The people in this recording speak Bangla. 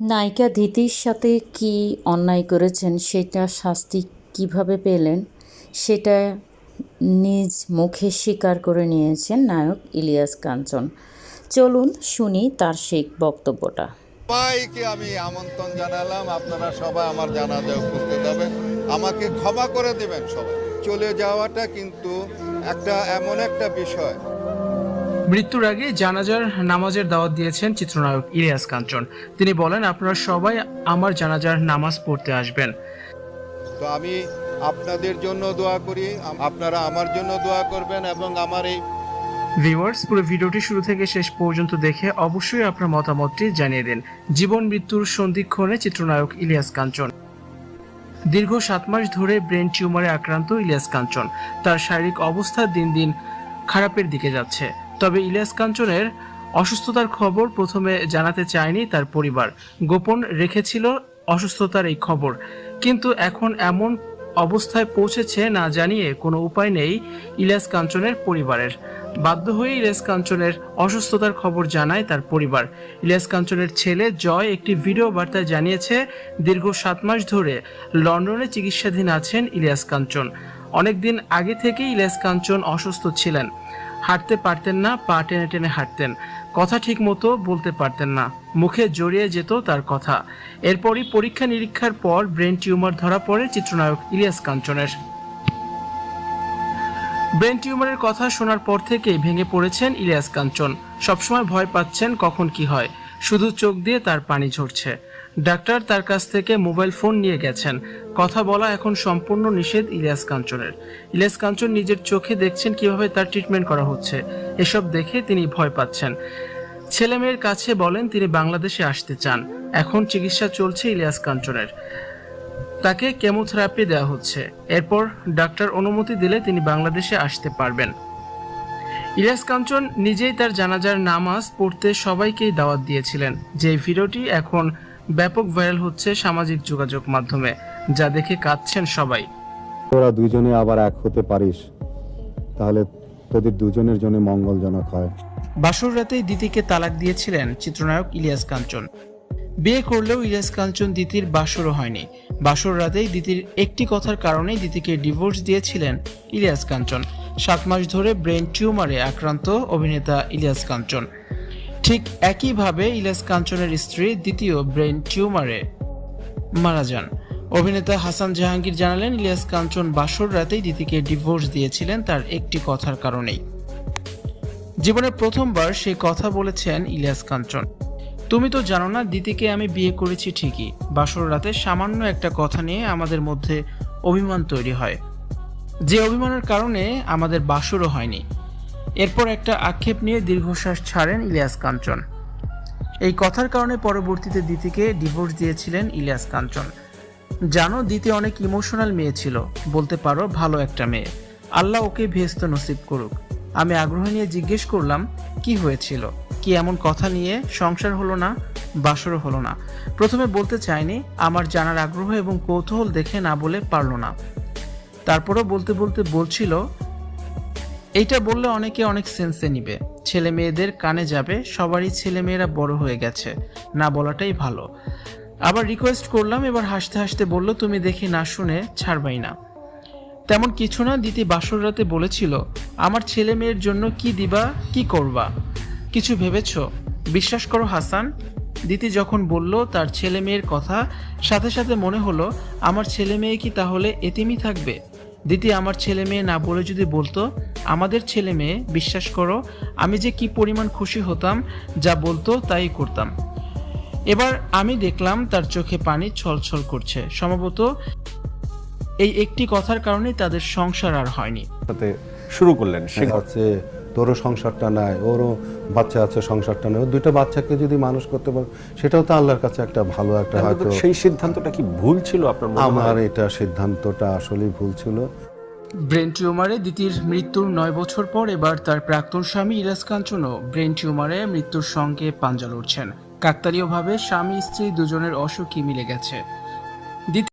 নায়িকা ধীতির সাথে কি অন্যায় করেছেন, সেটা শাস্তি কীভাবে পেলেন, সেটা নিজ মুখে স্বীকার করে নিয়েছেন নায়ক ইলিয়াস কাঞ্চন। চলুন শুনি তার সেই বক্তব্যটা। সবাইকে আমি আমন্ত্রণ জানালাম, আপনারা সবাই আমার জানাজা উপস্থিত হবেন। আমাকে ক্ষমা করে দেবেন সবাই। চলে যাওয়াটা কিন্তু একটা এমন একটা বিষয় মৃত্যুর আগে জানাজার নামাজের দাওয়াত দিয়েছেন চিত্রনায়ক ইলিয়াস কাঞ্চন। তিনি বলেন আপনারা সবাই আমার জানাজার নামাজ পড়তে আসবেন। তো আমি আপনাদের জন্য দোয়া করি আপনারা আমার জন্য দোয়া করবেন এবং আমার এই ভিউয়ার্স পুরো ভিডিওটি শুরু থেকে শেষ পর্যন্ত দেখে অবশ্যই আপনার মতামতটি জানিয়ে দিন। জীবন মৃত্যুর সন্ধিক্ষণে চিত্রনায়ক ইলিয়াস কাঞ্চন। দীর্ঘ সাত মাস ধরে ব্রেন টিউমারে আক্রান্ত ইলিয়াস কাঞ্চন। তার শারীরিক অবস্থা দিন দিন খারাপের দিকে যাচ্ছে। তবে ইলিয়াস কাঞ্চনের অসুস্থতার খবর প্রথমে জানাতে চায়নি তার পরিবার। গোপন রেখেছিল অসুস্থতার এই খবর। কিন্তু এখন এমন অবস্থায় পৌঁছেছে না জানিয়ে কোনো উপায় নেই ইলিয়াস কাঞ্চনের পরিবারের। বাধ্য হয়ে ইলিয়াস কাঞ্চনের অসুস্থতার খবর জানায় তার পরিবার। ইলিয়াস কাঞ্চনের ছেলে জয় একটি ভিডিও বার্তায় জানিয়েছে, দীর্ঘ সাত মাস ধরে লন্ডনে চিকিৎসাধীন আছেন ইলিয়াস কাঞ্চন। অনেকদিন আগে থেকেই ইলিয়াস কাঞ্চন অসুস্থ ছিলেন। হাঁটতে পারতেন না, পা টেনে টেনে হাঁটতেন। কথা ঠিক মতো বলতে পারতেন না। মুখে জড়িয়ে যেত তার কথা। এরপরই পরীক্ষা নিরীক্ষার পর ব্রেন টিউমার ধরা পড়ে চিত্রনায়ক ইলিয়াস কাঞ্চনের। ব্রেন টিউমারের কথা শোনার পর থেকেই ভেঙে পড়েছেন ইলিয়াস কাঞ্চন। সবসময় ভয় পাচ্ছেন কখন কি হয়। শুধু চোখ দিয়ে তার পানি ঝরছে। ডাক্তার তার কাছ থেকে মোবাইল ফোন নিয়ে গেছেন। কথা বলা এখন সম্পূর্ণ নিষেধ ইলিয়াস কাঞ্চনের। ইলিয়াস কাঞ্চন নিজের চোখে দেখছেন কীভাবে তার ট্রিটমেন্ট করা হচ্ছে। এসব দেখে তিনি ভয় পাচ্ছেন। ছেলে মেয়ের কাছে বলেন, তিনি বাংলাদেশে আসতে চান। এখন চিকিৎসা চলছে ইলিয়াস কাঞ্চনের। তাকে কেমোথেরাপি দেওয়া হচ্ছে। এরপর ডাক্তার অনুমতি দিলে তিনি বাংলাদেশে আসতে পারবেন। ইলিয়াস কাঞ্চন নিজেই তার জানাজার নামাজ পড়তে সবাইকেই দাওয়াত দিয়েছিলেন। যে ভিডিওটি এখন ব্যাপক ভাইরাল হচ্ছে সামাজিক যোগাযোগ মাধ্যমে যা দেখে কাঁদছেন সবাই। তোরা দুইজনে আবার এক হতে পারিস তাহলে তোদের দুজনের জন্য মঙ্গলজনক হয়। বাসর রাতেই দিতিকে তালাক দিয়েছিলেন চিত্রনায়ক ইলিয়াস কাঞ্চন। বিয়ে করলেও ইলিয়াস কাঞ্চন দিতির বাসরও হয়নি। বাসর রাতেই দিতির একটি কথার কারণেই দিতিকে ডিভোর্স দিয়েছিলেন ইলিয়াস কাঞ্চন। সাত মাস ধরে ব্রেন টিউমারে আক্রান্ত অভিনেতা ইলিয়াস কাঞ্চন। ঠিক একইভাবে ইলিয়াস কাঞ্চনের স্ত্রী দ্বিতীয় ব্রেন টিউমারে মারা যান। অভিনেতা হাসান জাহাঙ্গীর জানালেন, ইলিয়াস কাঞ্চন বাসর রাতেই দিতিকে ডিভোর্স দিয়েছিলেন তার একটি কথার কারণেই। জীবনে প্রথমবার সেই কথা বলেছেন ইলিয়াস কাঞ্চন। তুমি তো জানো না দিতিকে আমি বিয়ে করেছি ঠিকই। বাসর রাতে সামান্য একটা কথা নিয়ে আমাদের মধ্যে অভিমান তৈরি হয়। যে অভিমানের কারণে আমাদের বাসরও হয়নি। এরপর একটা আক্ষেপ নিয়ে দীর্ঘশ্বাস ছাড়েন ইলিয়াস কাঞ্চন। এই কথার কারণে পরবর্তীতে দিতিকে ডিভোর্স দিয়েছিলেন ইলিয়াস কাঞ্চন। জানো দিতি অনেক ইমোশনাল মেয়ে ছিল। বলতে পারো, ভালো একটা মেয়ে। আল্লাহ ওকে ভেস্ত নসিব করুক। আমি আগ্রহ নিয়ে জিজ্ঞেস করলাম, কি হয়েছিল? কি এমন কথা নিয়ে সংসার হলো না, বাসরও হলো না? প্রথমে বলতে চাইনি, আমার জানার আগ্রহ এবং কৌতূহল দেখে না বলে পারল না। তারপরও বলতে বলতে বলছিল এইটা বললে অনেকে অনেক সেন্সে নিবে। ছেলে মেয়েদের কানে যাবে, সবারই ছেলে মেয়েরা বড় হয়ে গেছে। না বলাটাই ভালো। আবার রিকোয়েস্ট করলাম, এবার হাসতে হাসতে বলল, তুমি দেখি না শুনে ছাড়বাই না। তেমন কিছু না, দিতি বাসর রাতে বলেছিল, আমার ছেলে মেয়ের জন্য কি দিবা, কি করবা? কিছু ভেবেছ? বিশ্বাস করো হাসান। দিতি যখন বলল তার ছেলে মেয়ের কথা, সাথে সাথে মনে হলো, আমার ছেলে মেয়ে কি তাহলে এতিমই থাকবে? দিতি আমার ছেলে মেয়ে না বলে যদি বলতো আমাদের ছেলে মেয়ে বিশ্বাস করো আমি যে কি পরিমাণ খুশি হতাম যা বলতো তাই করতাম। এবার আমি দেখলাম তার চোখে পানি ছলছল করছে। সম্ভবত এই একটি কথার কারণে তাদের সংসার আর হয়নি। সাথে শুরু করলেন সে সে হচ্ছে তোরও সংসারটা নাই ওরও বাচ্চা আছে সংসারটা নেই। ও দুইটা বাচ্চাকে যদি মানুষ করতে পারে সেটাও তো আল্লাহর কাছে একটা ভালো একটা হয়তো সেই সিদ্ধান্তটা কি ভুল ছিল আপনার মনে আমার এটা সিদ্ধান্তটা আসলেই ভুল ছিল। ব্রেন টিউমারে দিতির মৃত্যুর নয় বছর পর এবার তার প্রাক্তন স্বামী ইরাজ কাঞ্চনও ব্রেন টিউমারে মৃত্যুর সঙ্গে পাঞ্জা লড়ছেন। কাকতালীয়ভাবে স্বামী স্ত্রী দুজনের অসুখই মিলে গেছে।